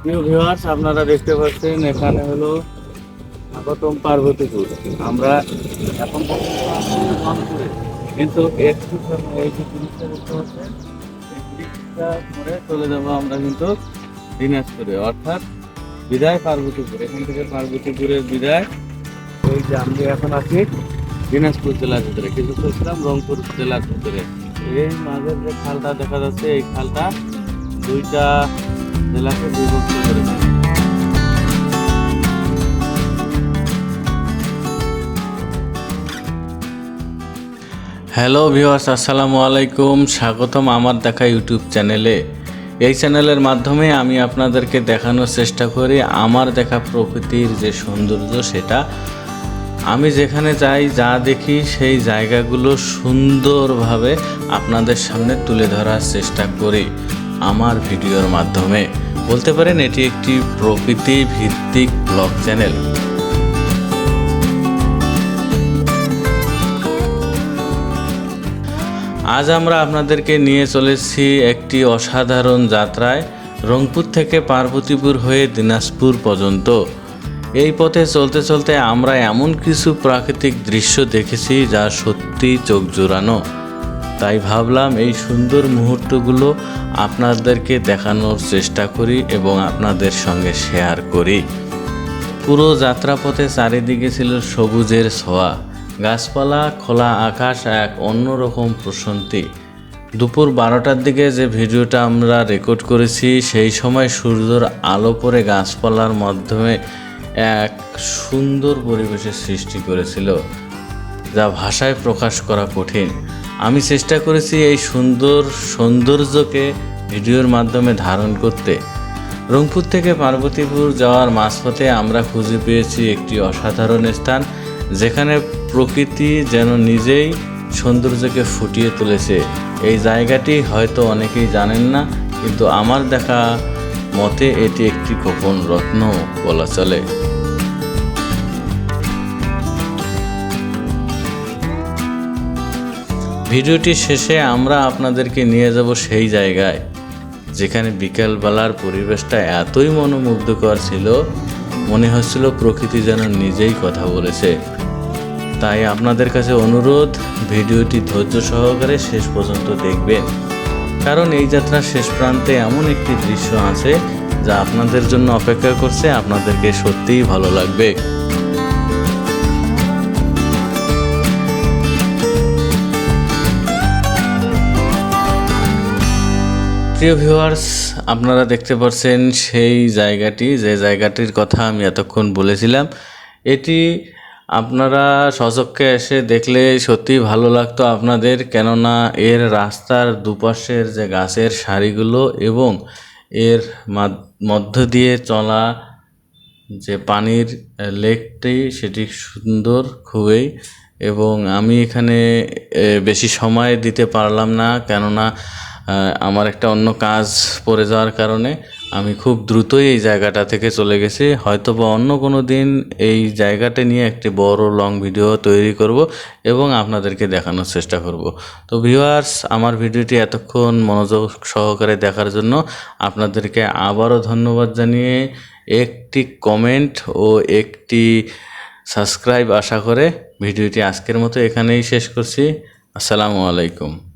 প্রিয় আপনারা দেখতে পাচ্ছেন, এখানে হলো স্বাগতম পার্বতীপুর আমরা এখন। কিন্তু একটু এই যে পাচ্ছেন করে চলে যাব আমরা কিন্তু দিনাজপুরে। অর্থাৎ বিদায় পার্বতীপুর এখান থেকে পার্বতীপুরের বিদায়। ওই যে আমি এখন আছি দিনাজপুর জেলার ভিতরে। কিছু ছিলাম রংপুর জেলার ভিতরে। এই মাঝের যে খালটা দেখা যাচ্ছে, এই খালটা দুইটা জেলাকে বিভক্ত করেছে হ্যালো ভিউয়ার্স আসসালামু আলাইকুম স্বাগতম আমার দেখা ইউটিউব চ্যানেলে এই চ্যানেলের মাধ্যমে আমি আপনাদেরকে দেখানোর চেষ্টা করি আমার দেখা প্রকৃতির যে সৌন্দর্য সেটা। আমি যেখানে যাই, যা দেখি, সেই জায়গাগুলো সুন্দরভাবে আপনাদের সামনে তুলে ধরার চেষ্টা করি। আমার ভিডিওর মাধ্যমে। বলতে পারেন, এটি একটি প্রকৃতি ভিত্তিক ব্লগ চ্যানেল। আজ আমরা আপনাদেরকে নিয়ে চলেছি একটি অসাধারণ যাত্রায় রংপুর থেকে পার্বতীপুর হয়ে দিনাজপুর পর্যন্ত। এই পথে চলতে চলতে আমরা এমন কিছু প্রাকৃতিক দৃশ্য দেখেছি যা সত্যি চোখ জোড়ানো। তাই ভাবলাম এই সুন্দর মুহূর্তগুলো আপনাদেরকে দেখানোর চেষ্টা করি এবং আপনাদের সঙ্গে শেয়ার করি। পুরো যাত্রাপথে চারিদিকে ছিল সবুজের ছোঁয়া। গাছপালা, খোলা আকাশ, এক অন্যরকম প্রশান্তি। দুপুর বারোটার দিকে যে ভিডিওটা আমরা রেকর্ড করেছি, সেই সময় সূর্যর আলো পরে গাছপালার মাধ্যমে এক সুন্দর পরিবেশের সৃষ্টি করেছিল, যা ভাষায় প্রকাশ করা কঠিন। আমি চেষ্টা করেছি এই সুন্দর সৌন্দর্যকে ভিডিওর মাধ্যমে ধারণ করতে। রংপুর থেকে পার্বতীপুর যাওয়ার মাঝপথে আমরা খুঁজে পেয়েছি একটি অসাধারণ স্থান, যেখানে প্রকৃতি যেন নিজেই সৌন্দর্যকে ফুটিয়ে তুলেছে। এই জায়গাটি হয়তো অনেকেই জানেন না, কিন্তু আমার দেখা মতে এটি একটি গোপন রত্ন বলা চলে। ভিডিওটি শেষে আমরা আপনাদেরকে নিয়ে যাব সেই জায়গায়, যেখানে বিকেলবেলার পরিবেশটা এতই মনোমুগ্ধকর ছিল, মনে হচ্ছিল প্রকৃতি যেন নিজেই কথা বলেছে। তাই আপনাদের কাছে অনুরোধ, ভিডিওটি ধৈর্য সহকারে শেষ পর্যন্ত দেখবেন। কারণ এই যাত্রার শেষ প্রান্তে এমন একটি দৃশ্য আছে, যা আপনাদের জন্য অপেক্ষা করছে, আপনাদেরকে সত্যিই ভালো লাগবে। প্রিয় ভিউয়ার্স আপনারা দেখতে পাচ্ছেন সেই জায়গাটি, যে জায়গাটির কথা আমি এতক্ষণ বলেছিলাম। এটি আপনারা সচক্ষে এসে দেখলে সত্যি ভালো লাগতো আপনাদের, কেননা এর রাস্তার দুপাশের যে গাছের সারিগুলো এবং এর মধ্য দিয়ে চলা যে পানির লেকটি, সেটি সুন্দর খুবই এবং আমি এখানে বেশি সময় দিতে পারলাম না, কেননা আমার একটা অন্য কাজ পড়ে যাওয়ার কারণে আমি খুব দ্রুতই এই জায়গাটা থেকে চলে গেছি। হয়তো বা অন্য কোনো দিন এই জায়গাটা নিয়ে একটি বড় লং ভিডিও তৈরি করব এবং আপনাদেরকে দেখানোর চেষ্টা করব। তো ভিউয়ার্স আমার ভিডিওটি এতক্ষণ মনোযোগ সহকারে দেখার জন্য আপনাদেরকে আবারও ধন্যবাদ জানিয়ে একটি কমেন্ট ও একটি সাবস্ক্রাইব আশা করে ভিডিওটি আজকের মতো এখানেই শেষ করছি। আসসালামু আলাইকুম।